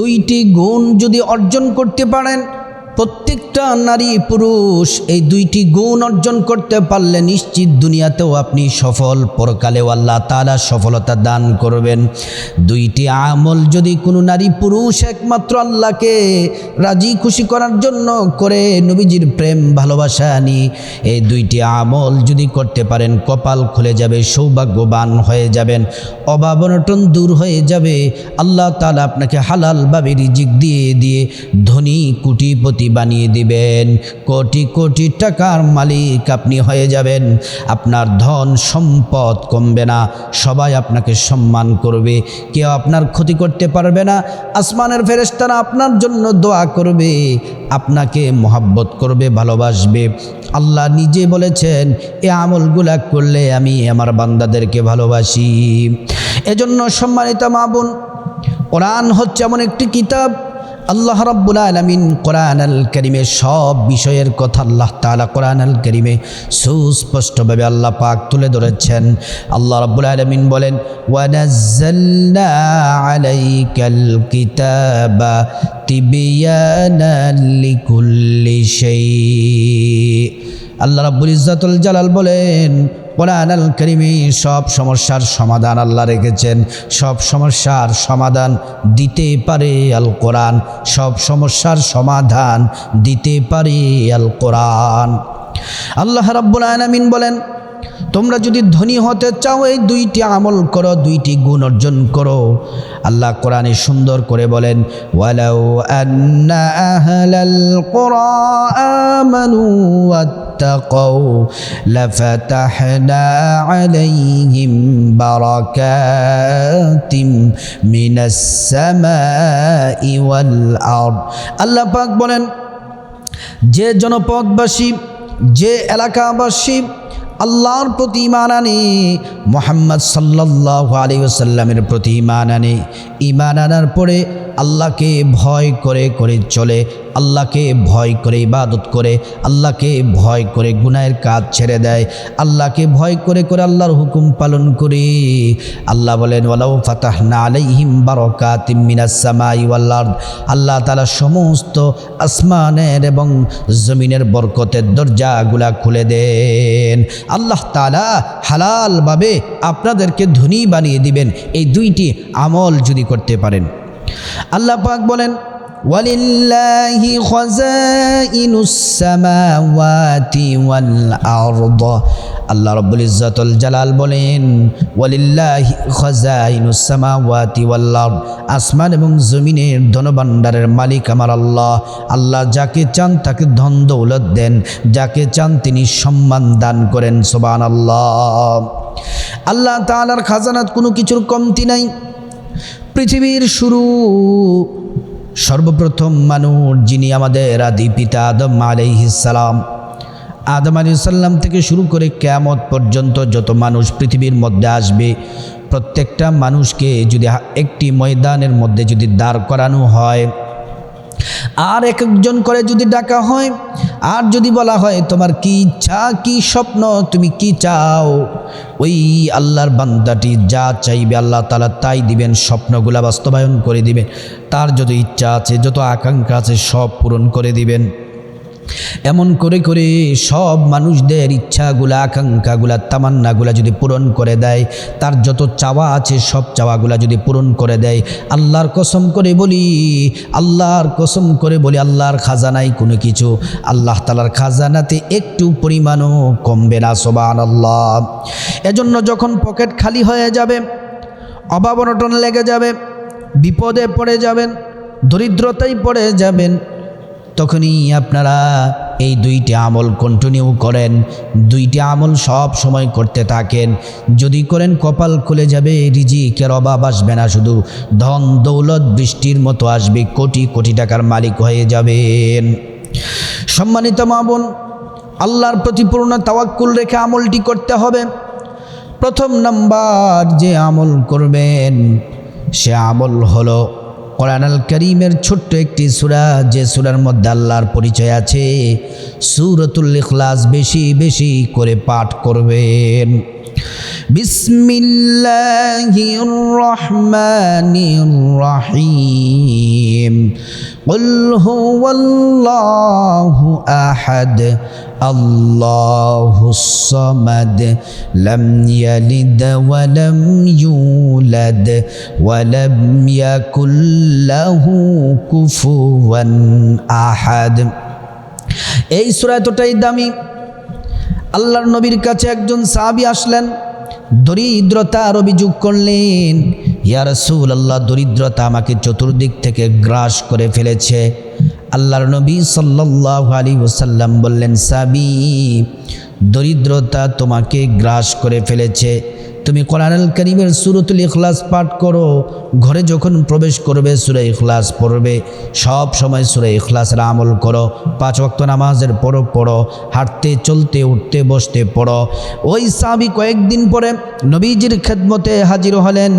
দুইটি গুণ যদি অর্জন করতে পারেন প্রত্যেকটা নারী পুরুষ এই দুইটি গুণ অর্জন করতে পারলে নিশ্চিত দুনিয়াতেও আপনি সফল। পরকালেও আল্লাহ তালা সফলতা দান করবেন। দুইটি আমল যদি কোনো নারী পুরুষ একমাত্র আল্লাহকে রাজি খুশি করার জন্য করে, নবীজির প্রেম, ভালোবাসা আনি, এই দুইটি আমল যদি করতে পারেন, কপাল খুলে যাবে, সৌভাগ্যবান হয়ে যাবেন অভাবনটন দূর হয়ে যাবে। আল্লাহ তালা আপনাকে হালালভাবে রিজিক দিয়ে দিয়ে ধনী, কুটিপতি বানিয়ে দিবেন, কোটি কোটি টাকার মালিক আপনি হয়ে যাবেন। আপনার ধন সম্পদ কমবে না, সবাই আপনাকে সম্মান করবে। কেউ আপনার ক্ষতি করতে পারবে না, আসমানের ফেরেশতারা আপনার জন্য দোয়া করবে, আপনাকে মহাব্বত করবে, ভালোবাসবে। আল্লাহ নিজে বলেছেন, এ আমলগুলা করলে আমি আমার বান্দাদেরকে ভালোবাসি। এজন্য সম্মানিত মা বোন, কোরআন হচ্ছে এমন একটি কিতাব আল্লাহ রাব্বুল আলামিন কোরআন আল করিমে সব বিষয়ের কথা আল্লাহ তাআলা কোরআন আল করিমে সুস্পষ্টভাবে আল্লাহ পাক তুলে ধরেছেন। আল্লাহ রাব্বুল আলামিন বলেন আল্লাহ রাব্বুল ইজ্জাতুল জালাল বলেন কোরআন আল করিমে সব সমস্যার সমাধান আল্লাহ রেখেছেন। সব সমস্যার সমাধান দিতে পারে আল কোরআন। সব সমস্যার সমাধান দিতে পারে আল কোরআন। আল্লাহ রাব্বুল আলামিন বলেন, তোমরা যদি ধনী হতে চাও, এই দুইটি আমল করো, দুইটি গুণ অর্জন করো। আল্লাহ কোরআনে সুন্দর করে বলেন, ওয়ালাউ আন্না আহলাল কুরা আমানু লাফাতাহনা আলাইহিম বারাকাতিম মিনাস সামাই ওয়াল আরদ আল্লাহ পাক বলেন, যে জনপদবাসী, যে এলাকাবাসী আল্লাহর প্রতি ইমান আনে, মোহাম্মদ সাল্লাহ আলী সাল্লামের প্রতি ইমান আনে ইমান আনার পরে আল্লাহকে ভয় করে করে চলে। আল্লাহকে ভয় করে ইবাদত করে, আল্লাহকে ভয় করে গুনাহের কাজ ছেড়ে দেয়, আল্লাহকে ভয় করে করে আল্লাহর হুকুম পালন করে। আল্লাহ বলেন, ওয়ালাউ ফাতাহ না আলাইহিম বারকাতিম মিনাস সামাই ওয়াল আরদ। আল্লাহ তাআলা সমস্ত আসমানের এবং জমিনের বরকতের দরজাগুলা খুলে দেন। আল্লাহ তাআলা হালালভাবে আপনাদেরকে ধনী বানিয়ে দিবেন। এই দুইটি আমল যদি করতে পারেন। আল্লাহ পাক বলেন ولله خزائن السماوات والأرض আল্লাহ রব্বুল ইজ্জাতুল জালাল বলেন ওয়ালিল্লাহি খাজাইনুস সামাওয়াতি ওয়াল আরদ আসমান এবং জমিনের ধনভাণ্ডারের মালিক আমার আল্লাহ আল্লাহ যাকে চান তাকে ধন দৌলত দেন যাকে চান তিনি সম্মান দান করেন সুবহানাল্লাহ আল্লাহ তাআলার খাজানাত কোনো কিছুর কমতি নাই পৃথিবীর শুরু সর্বপ্রথম মানুষ যিনি আমাদের আদি পিতা আদম আলাইহিসালাম আদম আলাইসাল্লাম থেকে শুরু করে কেয়ামত পর্যন্ত যত মানুষ পৃথিবীর মধ্যে আসবে, প্রত্যেকটা মানুষকে যদি একটি ময়দানের মধ্যে যদি দাঁড় করানো হয় আর এক একজন করে যদি ডাকা হয়, আর যদি বলা হয়, তোমার কি ইচ্ছা, কি স্বপ্ন, তুমি কি চাও? ওই আল্লাহর বান্দাটি যা চাইবে আল্লাহ তালা তাই দিবেন, স্বপ্নগুলা বাস্তবায়ন করে দিবেন। তার যত ইচ্ছা আছে, যত আকাঙ্ক্ষা আছে, সব পূরণ করে দিবেন। এমন করে করে সব মানুষদের ইচ্ছাগুলা, আকাঙ্ক্ষাগুলা, তামান্নাগুলা যদি পূরণ করে দেয়, তার যত চাওয়া আছে সব চাওয়াগুলা যদি পূরণ করে দেয়, আল্লাহর কসম করে বলি, আল্লাহর কসম করে বলি, আল্লাহর খাজানাই কোনো কিছু। আল্লাহ তালার খাজানাতে একটু পরিমাণও কমবে না সোবান আল্লাহ এজন্য যখন পকেট খালি হয়ে যাবে, অভাব অনটন লেগে যাবে, বিপদে পড়ে যাবেন, দরিদ্রতায় পড়ে যাবেন তখনই আপনারা এই দুইটি আমল কন্টিনিউ করেন। দুইটি আমল সব সময় করতে থাকেন। যদি করেন, কপাল খুলে যাবে, রিজিকের অভাব আসবে না। শুধু ধন দৌলত বৃষ্টির মতো আসবে, কোটি কোটি টাকার মালিক হয়ে যাবেন। সম্মানিত মা বোন, আল্লাহর প্রতি পূর্ণ তাওয়াক্কুল রেখে আমলটি করতে হবে। প্রথম নাম্বার যে আমল করবেন, সে আমল হলো কোরআন আল করিমের ছোট্ট একটি সুরা যে সুরার মধ্যে আল্লাহর পরিচয় আছে সুরতুল ইখলাস বেশি বেশি করে পাঠ করবেন বিসমিল্লাহির রহমানির রহিম قل هو الله أحد الله الصمد لم يلد ولم يولد ولم يكن له كفوا أحد এই সূরা এতটাই দামি আল্লাহর নবীর কাছে একজন সাহাবী আসলেন দরিদ্রতার অভিযোগ করলেন ইয়া রাসূল আল্লাহ দরিদ্রতা আমাকে চতুর্দিক থেকে গ্রাস করে ফেলেছে আল্লাহর নবী সাল্লাল্লাহু আলাইহি ওয়াসাল্লাম বললেন সাবি দরিদ্রতা তোমাকে গ্রাস করে ফেলেছে। তুমি কোরআনুল করিমের সুরতুল ইখলাস পাঠ করো, ঘরে যখন প্রবেশ করবে সুরে ইখলাস পড়বে, সব সময় সুরে ইখলাসের আমল করো, পাঁচ ওয়াক্ত নামাজের পড়ো পড়ো, হাঁটতে, চলতে, উঠতে, বসতে পড়ো। ওই সাবি কয়েকদিন পরে নবীজির খেদমতে হাজির হলেন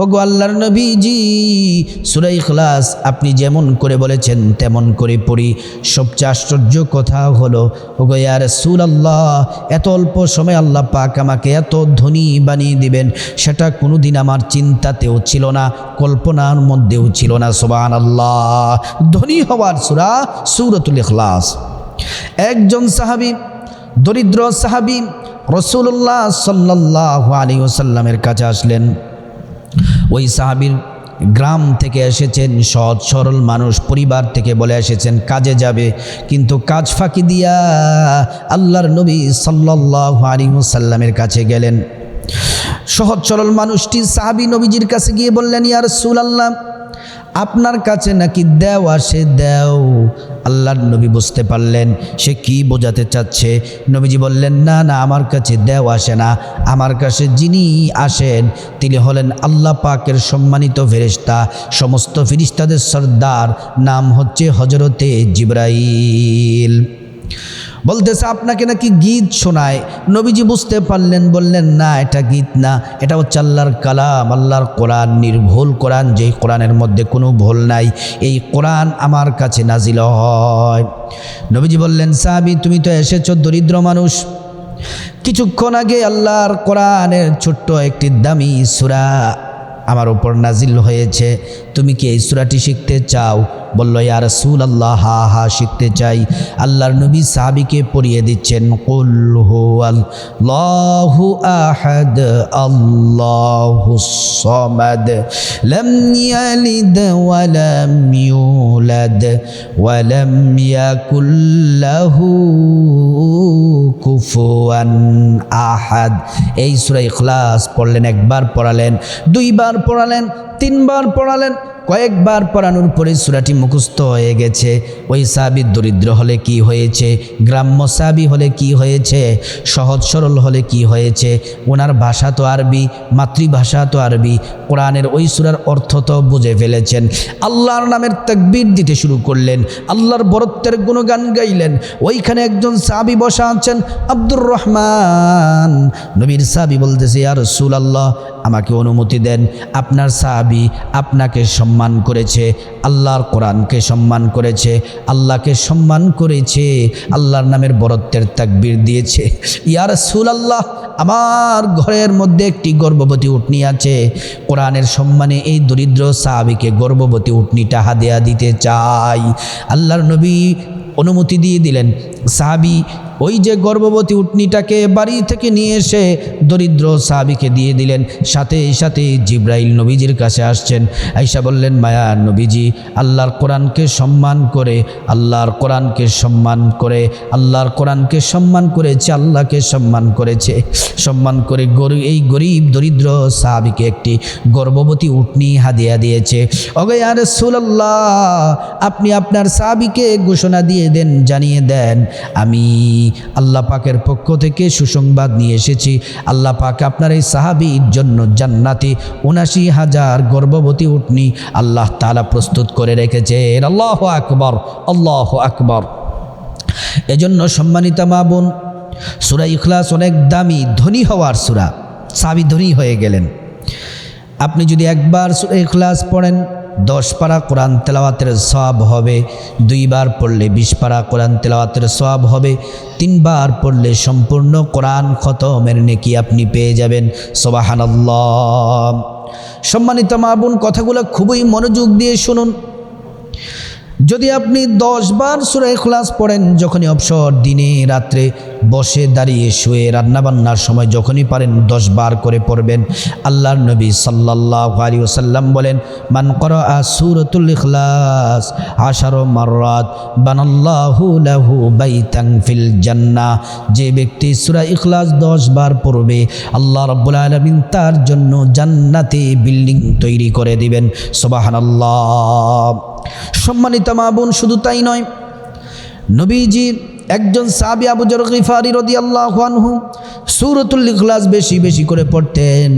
ও গো আল্লাহর নবীজি, সুরে ইখলাস আপনি যেমন করে বলেছেন তেমন করে পড়ি। সবচেয়ে আশ্চর্য কথা হলো ও গো ইয়ার সুল আল্লাহ এত অল্প সময় আল্লাহ পাক আমাকে এত ধনী বানিয়ে দিবেন, সেটা কোনোদিন আমার চিন্তাতেও ছিল না, কল্পনার মধ্যেও ছিল না সোবান আল্লাহ ধনী হওয়ার সুরা সুরতুল ইখলাস। একজন সাহাবি, দরিদ্র সাহাবি রসুল্লাহ সাল্লাহ আলী ওসাল্লামের কাছে আসলেন। ওই সাহাবির গ্রাম থেকে এসেছেন, সৎ, সরল মানুষ, পরিবার থেকে বলে এসেছেন, কাজে যাবে, কিন্তু কাজ ফাঁকি দিয়া আল্লাহর নবী সাল্লাহ আলী সাল্লামের কাছে গেলেন। সহজ সরল মানুষটি সাহাবি নবীজির কাছে গিয়ে বললেন ইয়ার সুল আল্লাহ আপনার কাছে নাকি দেও আসে, দেও। আল্লাহর নবী বুঝতে পারলেন, সে কি বোঝাতে চাচ্ছে। নবীজি বললেন, না না, আমার কাছে দেও আসে না। আমার কাছে যিনি আসেন, তিনি হলেন আল্লাহ পাকের সম্মানিত ফেরিস্তা সমস্ত ফিরিস্তাদের সর্দার নাম হচ্ছে হজরতে জিব্রাইল। বলতেছে, আপনাকে নাকি গীত শোনায়। নবীজি বুঝতে পারলেন, বললেন, না, এটা গীত না, এটা হচ্ছে আল্লাহর কালাম, আল্লাহর কোরআন, নির্ভুল কোরআন, যেই কোরআনের মধ্যে কোনো ভুল নাই। এই কোরআন আমার কাছে নাজিল হয়। নবীজি বললেন, সাহাবি, তুমি তো এসেছ, দরিদ্র মানুষ। কিছুক্ষণ আগে আল্লাহর কোরআনের ছোট্ট একটি দামি সুরা আমার ওপর নাজিল হয়েছে। তুমি কি এই সুরাটি শিখতে চাও? বলল, ইয়া রাসূল আল্লাহ হা হা, শিখতে চাই। আল্লাহর নবী সাহাবিকে পড়িয়ে দিচ্ছেন, কুল হুয়াল্লাহু আহাদ, আল্লাহুস সামাদ, লাম ইয়ালিদ ওয়া লাম ইউলাদ, ওয়া লাম ইয়াকুল লাহু কুফুয়ান আহাদ। এই সূরা ইখলাস পড়লেন, একবার পড়ালেন, দুইবার পড়ালেন তিনবার পড়ালেন, কয়েকবার পড়ানোর পরে সুরাটি মুখস্থ হয়ে গেছে। ওই সাবি দরিদ্র হলে কি হয়েছে? গ্রাম্য সাবি হলে কি হয়েছে? সহজ সরল হলে কি হয়েছে? ওনার ভাষা তো আরবি, মাতৃভাষা তো আরবি। কোরআনের ওই সুরার অর্থ তো বুঝে ফেলেছেন। আল্লাহর নামের তাকবীর দিতে শুরু করলেন, আল্লাহর বরত্বের গুণগান গাইলেন। ওইখানে একজন সাবি বসা আছেন, আব্দুর রহমান। নবীর সাবি বলতেছে আর রসুল আল্লাহ আমাকে অনুমতি দেন। আপনার সাহাবি আপনাকে সম্মান করেছে, আল্লাহর কোরআনকে সম্মান করেছে, আল্লাহকে সম্মান করেছে, আল্লাহর নামের বরত্বের তাকবির দিয়েছে। ইয়ার সুল আল্লাহ আমার ঘরের মধ্যে একটি গর্ভবতী উটনি আছে। কোরআনের সম্মানে এই দরিদ্র সাহাবিকে গর্ভবতী উটনিটা হাদিয়া দিতে চাই। আল্লাহর নবী অনুমতি দিয়ে দিলেন। সাহাবি ওই যে গর্ভবতী উটনিটাকে বাড়ি থেকে নিয়ে এসে দরিদ্র সাহাবিকে দিয়ে দিলেন। সাথে সাথে জিব্রাইল নবীজির কাছে আসছেন। আইসা বললেন, মায়া নবীজি, আল্লাহর কোরআনকে সম্মান করে, আল্লাহর কোরআনকে সম্মান করে, আল্লাহর কোরআনকে সম্মান করেছে, আল্লাহকে সম্মান করেছে। সম্মান করে গরিব এই গরিব দরিদ্র সাহাবিকে একটি গর্ভবতী উটনি হাদিয়া দিয়েছে। অগয়ার সুল্লাহ আপনি আপনার সাহাবিকে ঘোষণা দিয়ে দেন, জানিয়ে দেন, আমি আল্লাহ পাকের পক্ষ থেকে সুসংবাদ নিয়ে এসেছি। আল্লাহ পাক আপনার এই সাহাবির জন্য জান্নাতে উনাশি হাজার গর্ভবতী উটনি আল্লাহ তালা প্রস্তুত করে রেখেছেন। আল্লাহ আকবর আল্লাহ আকবর। এজন্য সম্মানিতা মা বোন, সুরা ইখলাস অনেক দামি, ধনী হওয়ার সুরা, সাবি ধনী হয়ে গেলেন। আপনি যদি একবার সুরা ইখলাস পড়েন দশ পারা কোরআন তেলাওয়াতের সব হবে, দুইবার পড়লে বিশ পারা কোরআন তেলাওয়াতের সব হবে, তিনবার পড়লে সম্পূর্ণ কোরআন খতমের নেকি আপনি পেয়ে যাবেন। সোবাহানাল্লাহ। সম্মানিত মা বোন, কথাগুলো খুবই মনোযোগ দিয়ে শুনুন। যদি আপনি দশ বার সুরাই খোলাস পড়েন, যখনই অবসর দিনে, রাত্রে বসে দাঁড়িয়ে শুয়ে রান্নাবান্নার সময় যখনই পারেন, দশ বার করে পড়বেন। আল্লাহর নবী সাল্লাহ আলী ওসাল্লাম বলেন, মান কর সুরতুল ইখলাস আশার মাররাত, বানাল্লাহু লাহু বাইতাং ফিল জান্নাহ। যে ব্যক্তি সূরা ইখলাস দশ বার পড়বে, আল্লাহ রাব্বুল আলামিন তার জন্য জান্নাতে বিল্ডিং তৈরি করে দিবেন। সুবহানাল্লাহ। সম্মানিত মা বোন, শুধু তাই নয়, নবীজি একজন সাবি আবু জর গিফারি রদি আল্লাহ সুরতুল ইখলাস বেশি বেশি করে পড়তেন।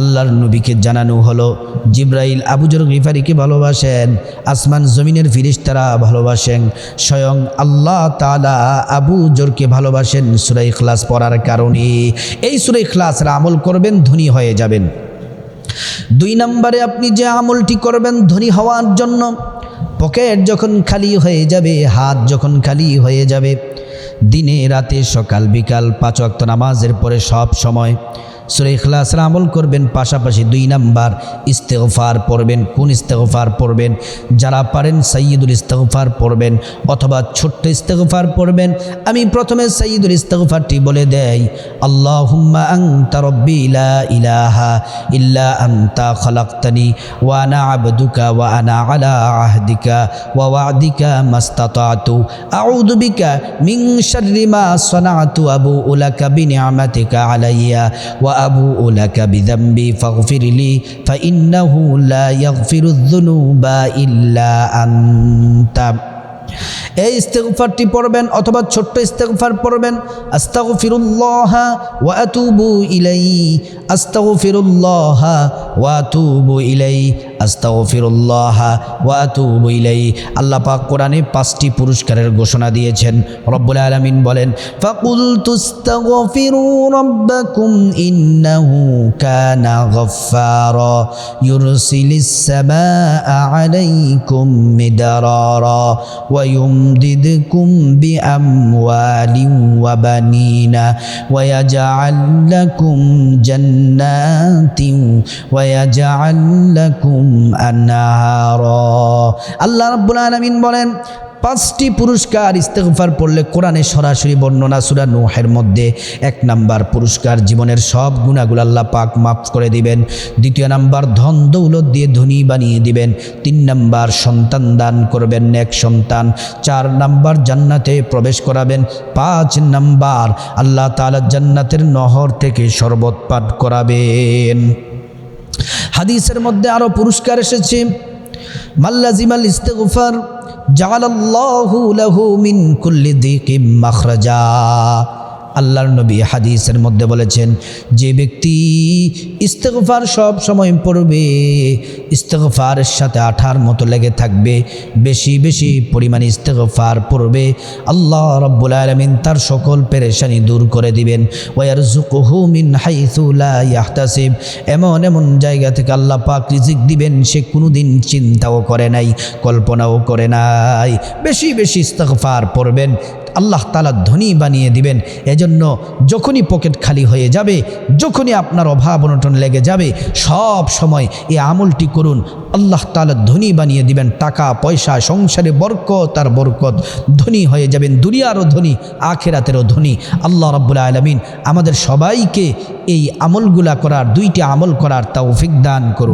আল্লাহর নবীকে জানানো হলো, জিব্রাইল আবুজর গিফারিকে ভালোবাসেন, আসমান জমিনের ফিরিস্তারা ভালোবাসেন, স্বয়ং আল্লাহ তালা আবু জোরকে ভালোবাসেন। সুরাই ইখলাস পড়ার কারণে এই সুরাই ইখলাসের আমল করবেন, ধনী হয়ে যাবেন। দুই নম্বরে আপনি যে আমলটি করবেন ধনী হওয়ার জন্য, পকেট যখন খালি হয়ে যাবে, হাত যখন খালি হয়ে যাবে, দিনে, রাতে, সকাল, বিকাল, পাঁচ অক্ত নামাজের পরে সব সময় সুরে ইখলাসের আমল করবেন, পাশাপাশি দুই নাম্বার ইস্তেগফার পড়বেন। কোন ইস্তেগফার পড়বেন? যারা পারেন সৈয়দুল ইস্তেগফার পড়বেন অথবা ছোট্ট ইস্তেগফার পড়বেন। আমি প্রথমে সৈয়দুল ইস্তেগফারটি বলে দেই, আল্লাহুম্মা আনতা রব্বি লা ইলাহা ইল্লা আনতা খালাকতানি ওয়া আনা আবদুকা ওয়া আনা আলা আহদিকা ওয়া ওয়াদিকা মাস্তাতাতু। আউযু বিকা মিন শাররি মা সানাতু আবুউ লাকা বিনি'মাতিকা আলাইয়া ওয়া আবুউ লাকা বিযামবি ফাগফির লি ফাইন্নাহু লা ইয়াগফিরুয যুনুবা ইল্লা আনতা। এই ইস্তেগফারটি পড়বেন অথবা ছোট্ট ইস্তেগফার পড়বেন। আস্তাগফিরুল্লাহ ওয়া আতুবু ইলাই আস্তাগফিরুল্লাহ ওয়া আতুবু ইলাই আস্তাগফিরুল্লাহ ওয়া আতুবু ইলাইহি। আল্লাহ পাক কোরআনে পাঁচটি পুরস্কারের ঘোষণা দিয়েছেন। রব্বুল আলামিন বলেন ফাকুল তুস্তাগফিরু রাব্বাকুম ইন্নাহু কানা গাফফারা ইউরসিলিস সামাআ আলাইকুম মিদারারা ওয়া ইউমদিদকুম বিআমওয়ালিন ওয়া বানিনা ওয়া ইয়াজআল লাকুম জান্নাতিন ওয়া ইয়াজআল লাকুম আল্লাহ রাব্বুল আলামিন বলেন, পাঁচটি পুরস্কার ইস্তেগফার পড়লে কোরআনে সরাসরি বর্ণনা সুরা নোহের মধ্যে এক নাম্বার পুরস্কার জীবনের সব গুণাগুলো আল্লাহ পাক মাফ করে দিবেন। দ্বিতীয় নাম্বার, ধন দৌলত দিয়ে ধনী বানিয়ে দিবেন। তিন নাম্বার, সন্তান দান করবেন এক সন্তান। চার নাম্বার, জান্নাতে প্রবেশ করাবেন। পাঁচ নাম্বার, আল্লাহ তালা জান্নাতের নহর থেকে শরবত পাঠ করাবেন। হাদিসের মধ্যে আরও পুরস্কার এসেছে। মাল্লাজিমাল ইস্তেগফার জালাল্লাহু লাহু মিন কুল্লি দিকিম মাখরাজা। আল্লাহর নবী হাদিসের মধ্যে বলেছেন, যে ব্যক্তি ইস্তেগফার সব সময় পড়বে, ইস্তেগফারের সাথে আঠার মতো লেগে থাকবে, বেশি বেশি পরিমাণে ইস্তেগফার পড়বে, আল্লাহ রব্বুল আলমিন তার সকল পেরেশানি দূর করে দিবেন। ওয়ার জুকুহু মিন হাইথু লা ইয়াহতাসিব। এমন এমন জায়গা থেকে আল্লাহ পাক রিজিক দিবেন, সে কোনোদিন চিন্তাও করে নাই, কল্পনাও করে নাই। বেশি বেশি ইস্তেগফার পড়বেন আল্লাহ তালা ধনী বানিয়ে দিবেন। এজন্য যখনই পকেট খালি হয়ে যাবে, যখনই আপনার অভাব অনটন লেগে যাবে, সব সময় এই আমলটি করুন। আল্লাহ তালা ধনী বানিয়ে দিবেন। টাকা, পয়সা, সংসারে বরকত আর বরকত। ধনী হয়ে যাবেন, দুনিয়ারও ধনী, আখেরাতেরও ধনী। আল্লাহ রব্বুল্লা আলমিন আমাদের সবাইকে এই আমলগুলা করার, দুইটি আমল করার তৌফিক দান করুন।